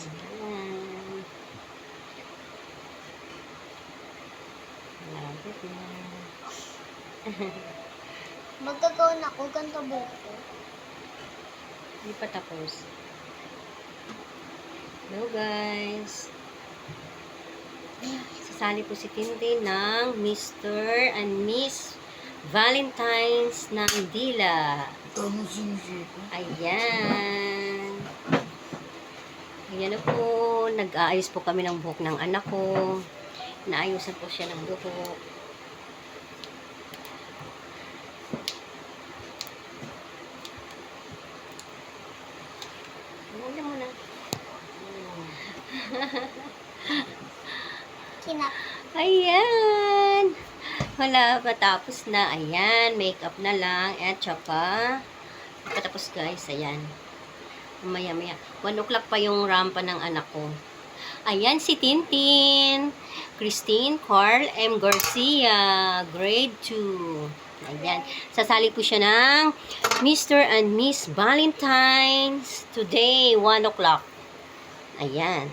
Mm. guys. Ayan. Na. Magkakaon ako, ganito ba ako? Hindi pa tapos. Hello guys. Sasali po si Tinte ng Mr. and Miss Valentine's ng Dila. Ayan. Ayan na po. Nag-aayos po kami ng buhok ng anak ko. Naayusan po siya ng buhok. Huwag na muna. Kinap. Ayan. Wala pa tapos na. Ayan. Makeup na lang. At saka. Patapos guys. Ayan. Maya maya. 1 o'clock pa yung rampa ng anak ko. Ayan si Tintin. Christine Carl M. Garcia. Grade 2. Ayan. Sasali po siya ng Mr. and Miss Valentine's. Today, 1 o'clock. Ayan.